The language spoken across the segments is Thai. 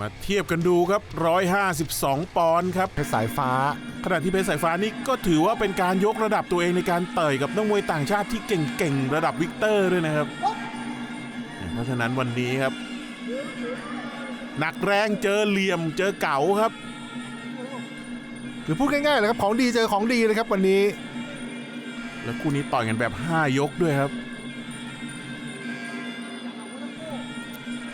มาเทียบกันดูครับ 152 ปอนด์ครับเพชรสายฟ้า ขณะที่เพชรสายฟ้านี่ก็ถือว่าเป็นการยกระดับตัวเองในการเต่อยกับนักมวยต่างชาติที่เก่งๆ ระดับวิกเตอร์ด้วยนะครับ เพราะฉะนั้นวันนี้ครับ หนักแรงเจอเหลี่ยมเจอเก๋าครับคือพูดง่ายๆเลยครับของดีเจอของดีเลยครับวันนี้ แล้วคู่นี้ต่อยกันแบบ 5 ยกด้วยครับ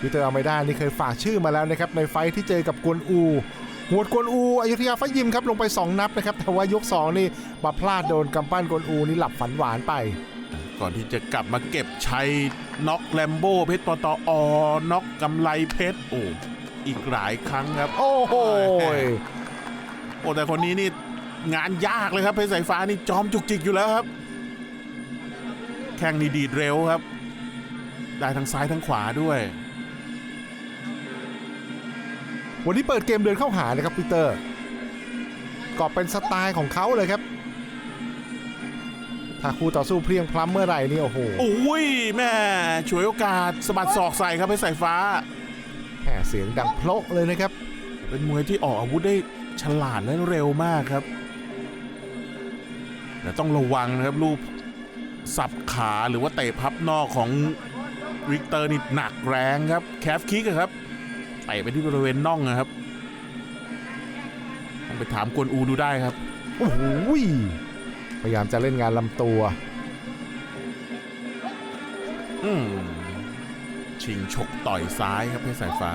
วิเตอร์อาลเมด้านี่เคยฝากชื่อมาแล้วนะครับในไฟท์ที่เจอกับกวนอูหวดกวนอูอยุธยาไฟท์ยิมครับลงไป 2 นับนะครับแต่ว่ายก 2 นี่มาพลาดโดนกำปั้นกวนอูนี่หลับฝันหวานไป ก่อนที่จะกลับมาเก็บชัยน็อกแลมโบ้เพชรปตอน็อกกำไรเพชรโอ้อีกหลายครั้งครับ โอ้โหโอ้แต่คนนี้นี่งานยากเลยครับเพชรสายฟ้านี่จอมจุกจิกอยู่แล้วครับ แข่งนี่ดีดเร็วครับ ได้ทั้งซ้ายทั้งขวาด้วย วันนี้เปิดเกมเดินเข้าหานะครับปีเตอร์ ก็เป็นสไตล์ของเขาเลยครับ ถ้าคู่ต่อสู้เพลียงพล้ำเมื่อไหร่นี่โอ้โหอุ้ยแม่ฉวยโอกาสสะบัดศอกใส่ครับเพชรสายฟ้าแหมเสียงดังโพละเลยนะครับ เป็นมวยที่ออกอาวุธได้ฉลาดและเร็วมากครับแต่ต้องระวังนะครับลูกสับขาหรือว่าเตะพับนอกของวิกเตอร์นี่หนักแรงครับแคฟคิกอะครับเตะไปที่บริเวณน่องนะครับต้องไปถามกวนอูดูได้ครับโอ้โหพยายามจะเล่นงานลำตัว อืมชิงชกต่อยซ้ายครับเพชรสายฟ้า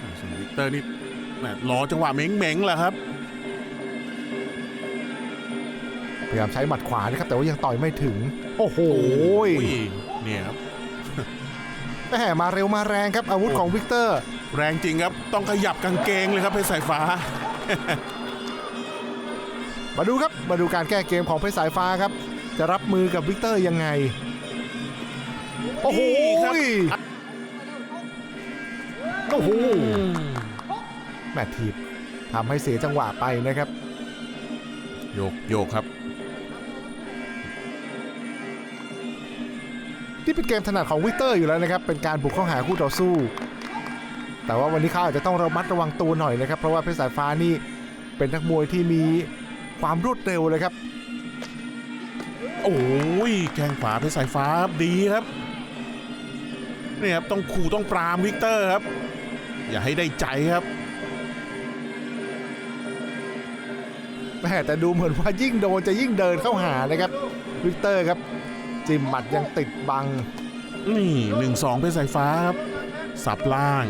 อ่าส่วนวิกเตอร์นี่แหม่รอจังหวะเม้งๆแหละครับ พยายามใช้หมัดขวานะครับ แต่ว่ายังต่อยไม่ถึง โอ้โห เนี่ยครับ แหมมาเร็วมาแรงครับอาวุธของวิกเตอร์ แรงจริงครับ ต้องขยับกางเกงเลยครับเพชรสายฟ้า มาดูครับมาดูการแก้เกมของเพชรสายฟ้าครับ จะรับมือกับวิกเตอร์ยังไง โอ้โหนี่ครับ โอ้โหแมตทีบทำให้เสียจังหวะไปนะครับ โยกโยกครับ ที่เป็นเกมถนัดของวิกเตอร์อยู่แล้วนะครับ เป็นการบุกเข้าหาคู่ต่อสู้ แต่ว่าวันนี้เขาอาจจะต้องระมัดระวังตัวหน่อยนะครับ เพราะว่าเพชรสายฟ้านี่เป็นนักมวยที่มีความรวดเร็วเลยครับ โอ้ยแข้งขวาเพชรสายฟ้าครับดีครับเนี่ยครับต้องขู่ต้องปรามวิกเตอร์ครับ อย่าให้ได้ใจครับแม่แต่ดูเหมือนว่ายิ่งโดนจะยิ่งเดินเข้าหานะครับวิกเตอร์ครับ จิมหมัดยังติดบัง นี่หนึ่งสองเพชรสายฟ้าครับ สับล่าง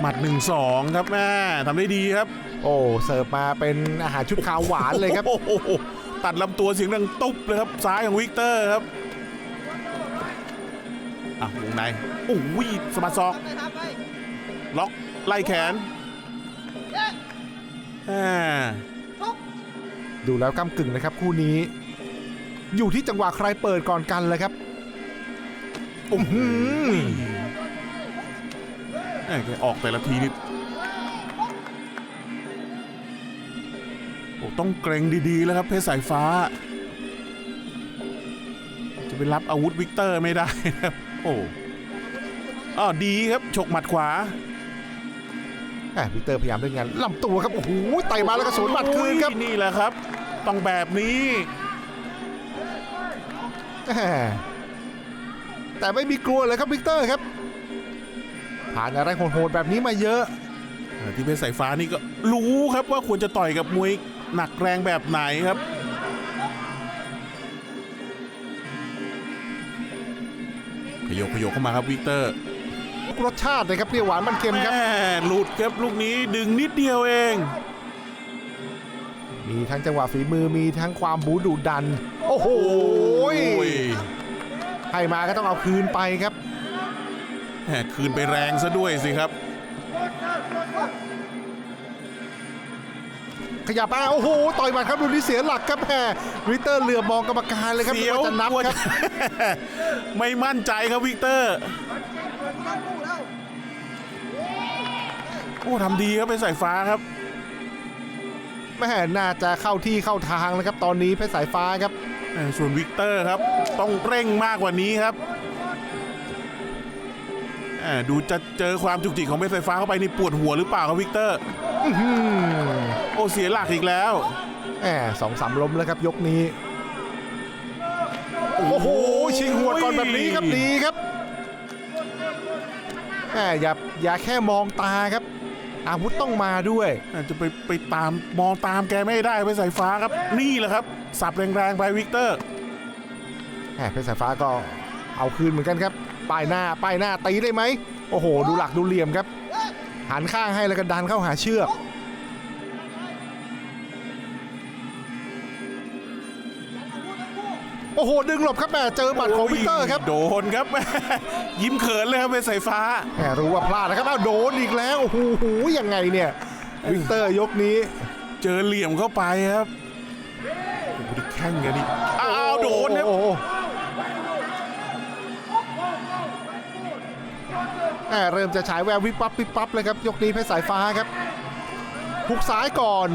หมัดหนึ่งสองครับแม่ทำได้ดีครับ โอ้เสิร์ฟมาเป็นอาหารชุดขาวหวานเลยครับ โอ้โหตัดลำตัวเสียงดังตุ๊บเลยครับซ้ายของวิกเตอร์ครับอะวงในโอ้ยสะบัดศอกล็อกไล่แขนอ่าดูแล้วก้ากึ่งนะครับคู่นี้ อยู่ที่จังหวะใครเปิดก่อนกันเลยครับโอ้โหแม่แกออกแต่ละทีนี่โอ้ต้องเกรงดีๆแล้วครับเพชรสายฟ้า จะไปรับอาวุธวิกเตอร์ไม่ได้นะครับ โอ้อ๋อดีครับฉกหมัดขวาแหมวิกเตอร์พยายามเล่นงานลำตัวครับ โอ้โหไต่มาแล้วก็สวนหมัดคืนครับโอ้ยนี่แหละครับ ต้องแบบนี้ แหมแต่ไม่มีกลัวเลยครับวิกเตอร์ครับ ผ่านอะไรโหดๆแบบนี้มาเยอะเออที่เป็นสายฟ้านี่ก็รู้ครับว่าควรจะต่อยกับมวยหนักแรงแบบไหนครับขยโยกขยโยกเข้ามาครับวิกเตอร์รสชาตินะครับเปรี้ยวหวานมันเค็มครับแม่หลุดครับลูกนี้ดึงนิดเดียวเอง มีทั้งจังหวะฝีมือมีทั้งความบูดุดัน โอ้โหให้มาก็ต้องเอาคืนไปครับแหมคืนไปแรงซะด้วยสิครับ ขยับมาโอ้โหต่อยหมัดครับดูนี่เสียหลักครับแหมวิกเตอร์เหลือบมองกรรมการเลยครับเสียวว่าจะนับกลัวครับจะไม่มั่นใจครับวิกเตอร์โอ้ทำดีครับเป็นสายฟ้าครับ แม่น่าจะเข้าที่เข้าทางแล้วครับตอนนี้เพชรสายฟ้าครับเออส่วนวิกเตอร์ครับ ต้องเร่งมากกว่านี้ครับอ่าดูจะเจอความจุกจิกของเพชรสายฟ้าเข้าไปนี่ปวดหัวหรือเปล่าครับวิกเตอร์อื้อหือโอ้เสียหลักอีกแล้วแหมสองสามล้มแล้วครับยกนี้ โอ้โห ชิงหัวดก่อนแบบนี้ครับดีครับแหมอย่าอย่าแค่มองตาครับ อาวุธต้องมาด้วยอาจจะไปไปตามมองตามแกไม่ได้เพชรสายฟ้าครับ นี่แหละครับ สับแรงๆไปวิกเตอร์แหมเพชรสายฟ้าก็เอาคืนเหมือนกันครับป้ายหน้าป้ายหน้าตีได้ไหมโอ้โห ดูหลักดูเหลี่ยมครับ หันข้างให้แล้วก็ดันเข้าหาเชือก อ้โห ดึงหลบครับแหมเจอหมัดของวิกเตอร์ครับ โดนครับยิ้มเขินเลยครับเพชรสายฟ้าแหมรู้ว่าพลาดนะครับอ้าวโดนอีกแล้วโอ้โหยังไงเนี่ยวิกเตอร์ยกนี้ เจอเหลี่ยมเข้าไปครับโอ้โหดิแข้งกันนี่อ้าวโดนครับโอ้โหแหมเริ่มจะฉายแวววิบวับวิบวับเลยครับยกนี้เพชรสายฟ้าครับหุกซ้ายก่อน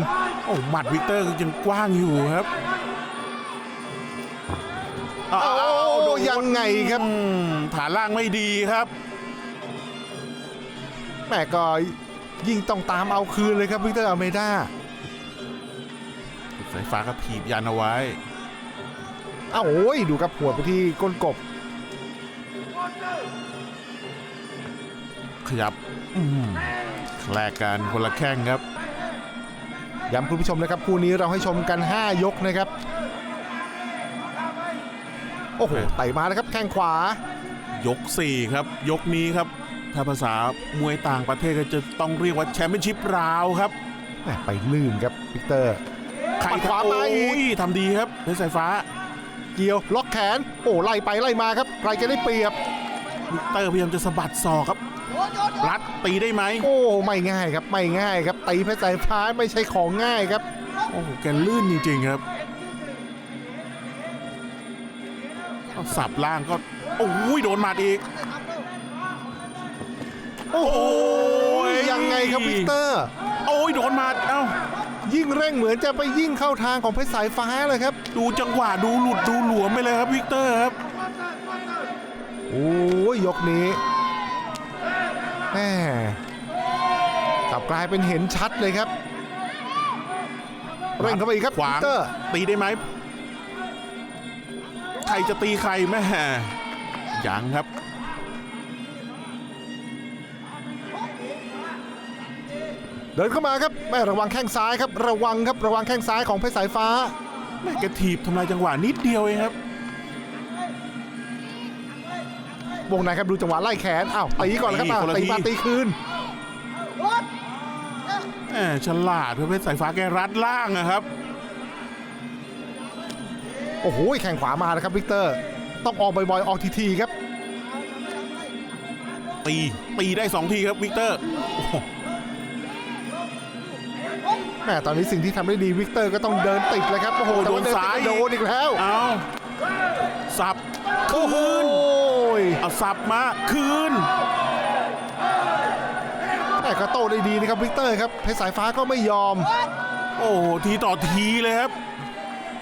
โอ้หมัดวิกเตอร์ยังกว้างอยู่ครับอ้าว โอ้โดนยังไงครับอืมฐานล่างไม่ดีครับแหมก็ยิ่งต้องตามเอาคืนเลยครับวิกเตอร์อเมด้าสายฟ้าก็ถีบยันเอาไว้อ้าวโอ้ยดูครับหัวไปที่ก้นกบ ขยับอืมแลกกันคนละแข้งครับย้ำคุณผู้ชมนะครับคู่นี้เราให้ชมกัน 5 ยกนะครับ โอ้โหไต่มาแล้วครับแข้งขวายก 4 ครับ ยกนี้ครับ ถ้าภาษามวยต่างประเทศก็จะต้องเรียกว่าแชมเปี้ยนชิพราวครับแหม่ไปลื่นครับวิกเตอร์ใครปัดขวามาอีกโอ้ยทำดีครับเพชรสายฟ้า เกี่ยวล็อกแขน โอ้ไล่ไปไล่มาครับใครจะได้เปรียบวิกเตอร์พยายามจะสะบัดศอกครับรัดตีได้ไหมโอ้ไม่ง่ายครับไม่ง่ายครับตีเพชรสายฟ้าไม่ใช่ของง่ายครับโอ้โหแกลื่นจริงๆครับ สับล่างก็ โอ้ยโดนหมัดอีก โอ้โหยยังไงครับวิกเตอร์ โอ้ยโดนหมัดเอ้ายิ่งเร่งเหมือนจะไปยิ่งเข้าทางของเพชรสายฟ้าเลยครับ ดูจังหวะดูหลุดดูหลวมไปเลยครับวิกเตอร์ครับโอ้ยยกนี้แหมกลับกลายเป็นเห็นชัดเลยครับ เร่งเข้าไปอีกครับขวางวิกเตอร์ ตีได้ไหม ใครจะตีใครแม่ยังครับ เดินเข้ามาครับแม่ระวังแข้งซ้ายครับ ระวังครับระวังแข้งซ้ายของเพชรสายฟ้าแม่แกถีบทำลายจังหวะนิดเดียวเองครับวงในครับดูจังหวะไล่แขนอ้าวตีก่อนแล้วครับตีอ้าวคนละตีมาทีตีคืนแหมฉลาดเพชรสายฟ้าแกรัดล่างอะครับ โอ้โหแข่งขวามาแล้วครับวิกเตอร์ ต้องออกบ่อยๆ ออกทีๆครับ ตี ตีได้สองทีครับวิกเตอร์โอ้โหแม่ตอนนี้สิ่งที่ทำได้ดีวิกเตอร์ก็ต้องเดินติดเลยครับ โอ้โหแต่ว่าเดินติดโดนอีกแล้ว เอาสับโอ้โหเอาสับมาคืนแม่ก็โต้ได้ดีนะครับวิกเตอร์ครับเพชรสายฟ้าก็ไม่ยอม โอ้โหทีต่อทีเลยครับ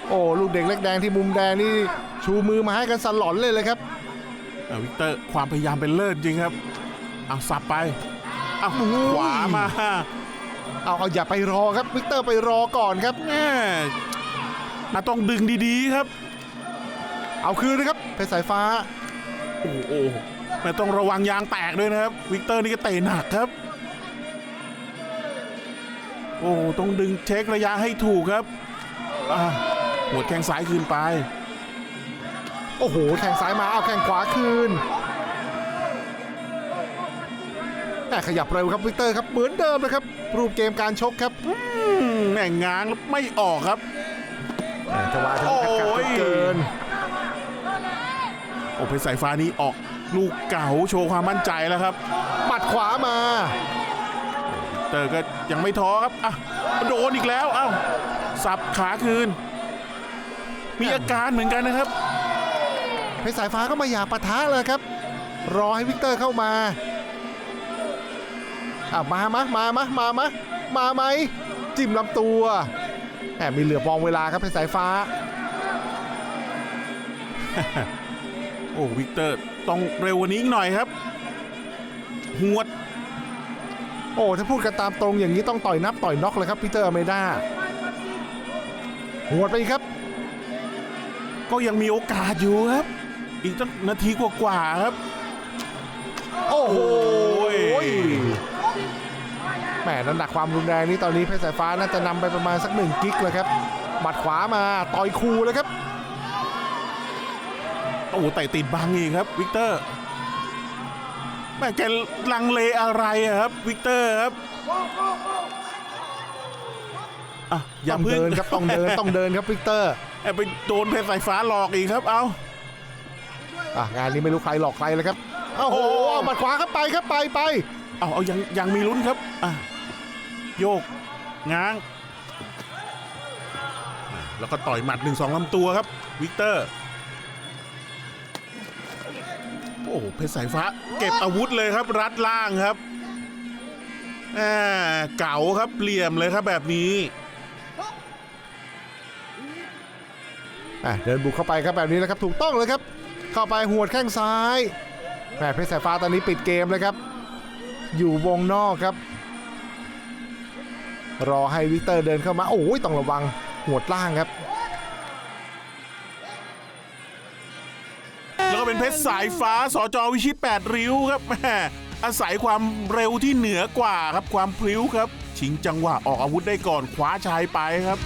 โอ้ลูกเด็กเล็กแดงที่มุมแดงนี่ชูมือมาให้กันสลอนเลยเลยครับอะวิกเตอร์ความพยายามเป็นเลิศจริงครับเอาสับไปเอาขวามาเอาเอาอย่าไปรอครับวิกเตอร์ไปรอก่อนครับแม่อะต้องดึงดีๆครับ เอาคืนนะครับเพชรสายฟ้าโอ้โหแม่ต้องระวังยางแตกด้วยนะครับ วิกเตอร์นี่ก็เตะหนักครับ โอ้ต้องดึงเช็คระยะให้ถูกครับอะ หัวดแข้งซ้ายคืนไป โอ้โห แข่งซ้ายมาเอาแข่งขวาคืนแม่ขยับเร็วครับวิกเตอร์ครับเหมือนเดิมนะครับ รูปเกมการชกครับอืมแม่งง้างไม่ออกครับแม่จังหวะที่ขัดขัดโอ้ยเกินโอ้เพชรสายฟ้านี้ออกลูกเก่าโชว์ความมั่นใจแล้วครับหมัดขวามา เตอร์ก็ยังไม่ท้อครับอะโดนอีกแล้ว เอ้าสับขาคืน มีอาการเหมือนกันนะครับ เพชรสายฟ้าก็ไมาอยากปะทะเลยครับ รอให้วิกเตอร์เข้ามาอะมามะมามะมามะมาไหมจิ้มลำตัวแหมมีเหลือบมองเวลาครับเพชรสายฟ้า โอ้วิกเตอร์ต้องเร็วกว่านี้อีกหน่อยครับหวด โอ้ถ้าพูดกันตามตรงอย่างนี้ต้องต่อยนับต่อยน็อกเลยครับปีเตอร์อเมด้าหัวดไปอีกครับ ก็ยังมีโอกาสอยู่ครับ อีกตั้งนาทีกว่าๆครับ โอ้โหโอ้ยแหมน้ำหนักความรุนแรงนี้ตอนนี้เพชรสายฟ้าน่าจะนำไปประมาณสักหนึ่งกิกเลยครับ หมัดขวามาต่อยคูเลยครับ โอ้โหแต่ติดบังอีกครับ วิกเตอร์แม่แกลังเลอะไรอะครับ วิกเตอร์ครับอะอย่าต้องเพิ่งเดินครับต้องเดินต้องเดินครับวิกเตอร์ แอบไปโดนเพชรสายฟ้าหลอกอีกครับ เอาอะงานนี้ไม่รู้ใครหลอกใครเลยครับโอ้โหเอาหมัดขวาครับไปครับไปไปเอาเอายังยังมีลุ้นครับอะโยกง้างอะแล้วก็ต่อยหมัดหนึ่งสองลำตัวครับ วิกเตอร์ โอ้โหเพชรสายฟ้า เก็บอาวุธเลยครับ รัดล่างครับอ่าเก๋าครับเหลี่ยมเลยครับแบบนี้ อะเดินบุกเข้าไปครับแบบนี้นะครับถูกต้องเลยครับ เข้าไปหัวดแข้งซ้ายแหมเพชรสายฟ้าตอนนี้ปิดเกมเลยครับ อยู่วงนอกครับ รอให้วิกเตอร์เดินเข้ามา โอ้ยต้องระวังหัวดล่างครับ แล้วก็เป็นเพชรสายฟ้าสจอวิชิต8ริ้วครับแหมอาศัยความเร็วที่เหนือกว่าครับความพริ้วครับ ชิงจังหวะออกอาวุธได้ก่อนคว้าชายไปครับ